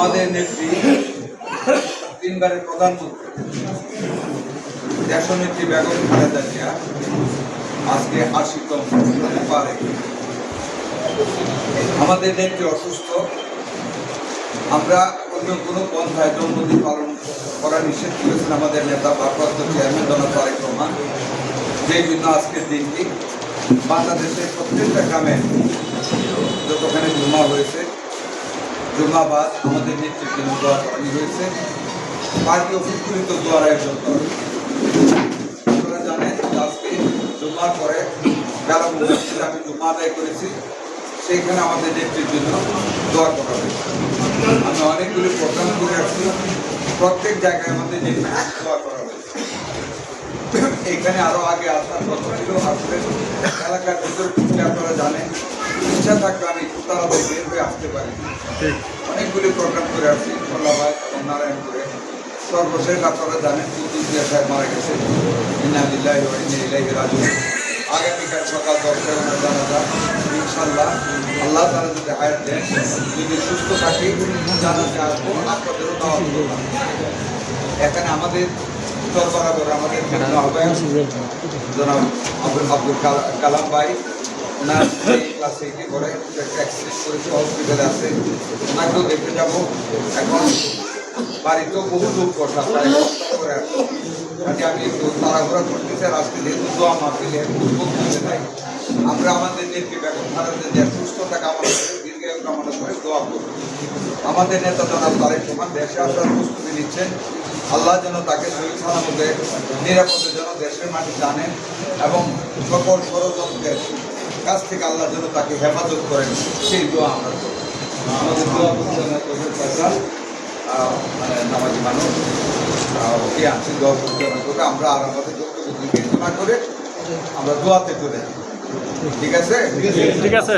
আমাদের নেত্রী, তিনবারের প্রধানমন্ত্রী, দেশনেত্রী বেগম খালেদা জিয়া, আজকে আশিতম পারে। আমাদের নেত্রী অসুস্থ। আমরা অন্য কোনো পন্থায় জন্মদিন পালন করা নিষেধ করেছেন আমাদের নেতা ভারপ্রাপ্ত চেয়ারম্যান জনাব তারেক রহমান। যেই জন্য আজকের দিনটি বাংলাদেশের প্রত্যেকটা গ্রামে যতখানে জমা হয়েছে জুমাবাদ আমাদের নেতৃত্ব দোয়া করানো হয়েছে। পার্টি অফিসগুলিতে দোয়ার আয়োজন করা আপনারা জানেন আজকে পরে মসজিদে আমি জুমা আদায় করেছি। সেইখানে আমাদের নেত্রীর জন্য দোয়া করা হয়েছে। আমি অনেকগুলি প্রোগ্রাম করে আসছি। প্রত্যেক জায়গায় আমাদের নেতৃত্ব দোয়া করা হয়েছে। এখানে আরও আগে আসার কথা ছিল। আসলে এলাকার ভিতরে, আপনারা জানেন ইচ্ছা থাকলে আমি খুব তাড়াতাড়ি বের হয়ে আসতে পারি। অনেকগুলি প্রোগ্রাম করে আসছি ধন্যবাদ এবং নারায়ণপুরে সর্বশেষ আপনারা জানেন কুতুবিয়া সাহেব মারা গেছে ইলাইহি রাজিউন। আগামীকাল সকাল দশটায় ওনার জানাজা। ইনশাল্লাহ আল্লাহ তারা যদি হায়াত দেন যদি সুস্থ থাকি জানাজা আসব আপনাদেরও দাওয়াত করব। এখানে আমাদের উত্তর বরাবর আমাদের আহ্বায়ক জনাব আব্দুল আব্দুল কালা- কালাম ভাই করে এখন বাড়িতেও বহু আমি দোয়া আমরা আমাদের দোয়া আমাদের নেতা জনাব তারেক রহমান দেশে আসার প্রস্তুতি নিচ্ছেন। আল্লাহ যেন তাকে শহীদ সালামতে, নিরাপদে যেন দেশের মাটি জানেন এবং সকল ষড়যন্ত্রের কাছ থেকে আল্লাহ যেন তাকে হেফাজত করেন সেই দোয়া আমরা আমাদের দোয়া করবেন পয়সা মানে নামাজি মানুষ। আছে ওকে দোয়া পরিচালনা করবে। আমরা আর আমাদের যোগ্য বিবেচনা করে আমরা দোয়াতে চলে ঠিক আছে? ঠিক আছে।